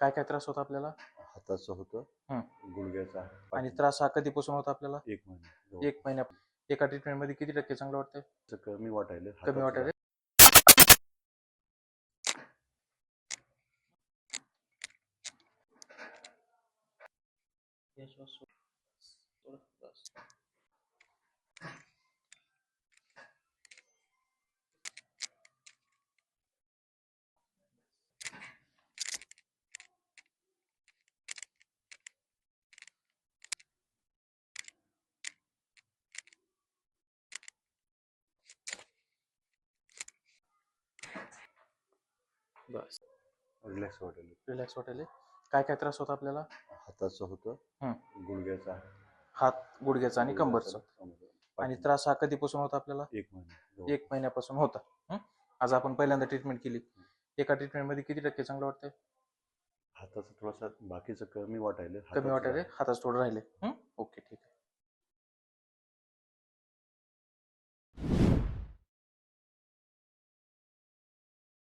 काय काय त्रास होता आपल्याला? हाताचं होतं. हं. गुडघ्याचा. आणि त्रास हा कधीपासून होता आपल्याला? एक महिना. एक महिन्या एका ट्रीटमेंटमध्ये किती टक्के चांगलं वाटतंय? कमी वाटायला कमी वाटायला. बस. रिलॅक्स वाटायला रिलॅक्स वाटायला काय काय त्रास होता आपल्याला? हाताचं होतं. गुडघ्याचा. हात गुडघ्याचा आणि कंबरचा. आणि त्रास हा कधीपासून होता आपल्याला? एक महिना. एक महिन्यापासून होता? आज आपण पहिल्यांदा ट्रीटमेंट केली. एका ट्रीटमेंटमध्ये किती टक्के चांगलं वाटतंय? हाताचं थोडासा बाकीचं कमी वाटायला कमी वाटायला. हाताच थोडं राहिले.